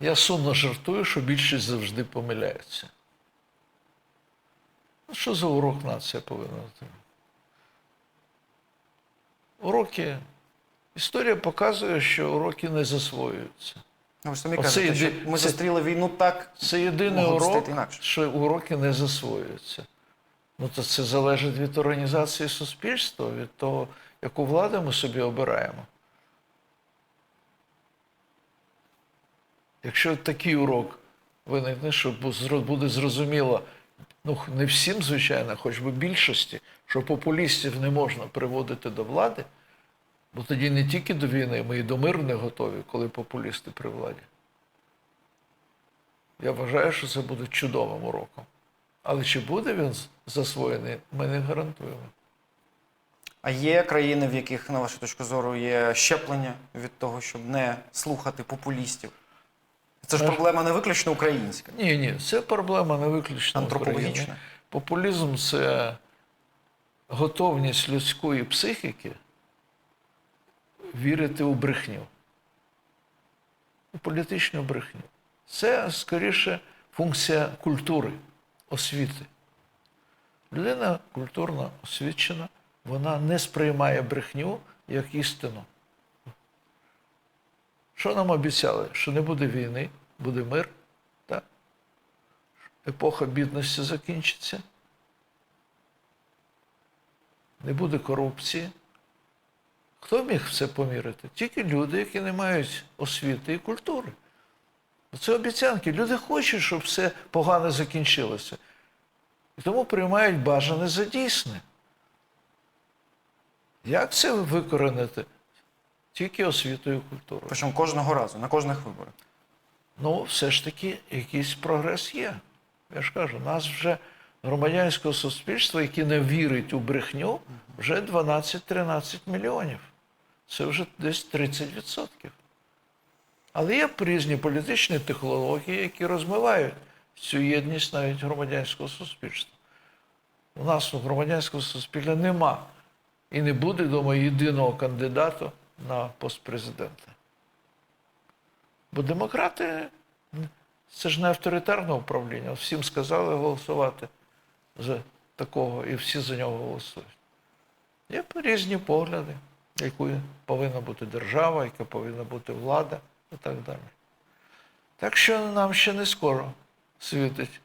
Я сумно жартую, що більшість завжди помиляється. Що за урок нація повинна отримати? Уроки. Історія показує, що уроки не засвоюються. Ну, ви ж самі кажете, що ми це- зустріли війну так. Це єдиний урок, що уроки не засвоюються. Ну, то це залежить від організації суспільства, від того, яку владу ми собі обираємо. Якщо такий урок виникне, що буде зрозуміло, ну не всім, звичайно, хоч би більшості, що популістів не можна приводити до влади, бо тоді не тільки до війни, ми і до миру не готові, коли популісти при владі. Я вважаю, що це буде чудовим уроком. Але чи буде він засвоєний, ми не гарантуємо. А є країни, в яких, на вашу точку зору, є щеплення від того, щоб не слухати популістів. Це ж проблема не виключно українська, Ні, ні, це проблема не виключно антропологічна. Популізм це готовність людської психіки вірити у брехню, у політичну брехню. Це скоріше функція культури, освіти. Людина культурно освічена, вона не сприймає брехню як істину. Що нам обіцяли? Що не буде війни, буде мир. Так? Епоха бідності закінчиться. Не буде корупції. Хто міг це поміряти? Тільки люди, які не мають освіти і культури. Це обіцянки. Люди хочуть, щоб все погано закінчилося. І тому приймають бажане за дійсне. Як це викоренити? Тільки освітою і культурою. Причому кожного разу, на кожних виборах. Ну, все ж таки, якийсь прогрес є. Я ж кажу, нас вже громадянського суспільства, яке не вірить у брехню, вже 12-13 мільйонів. Це вже десь 30%. Але є різні політичні технології, які розмивають цю єдність навіть громадянського суспільства. У нас у громадянського суспільства нема і не буде, думаю, єдиного кандидата на пост президента. Бо демократи це ж не авторитарне управління. Всім сказали голосувати за такого, і всі за нього голосують. Є різні погляди, якою повинна бути держава, яка повинна бути влада і так далі. Так що нам ще не скоро світить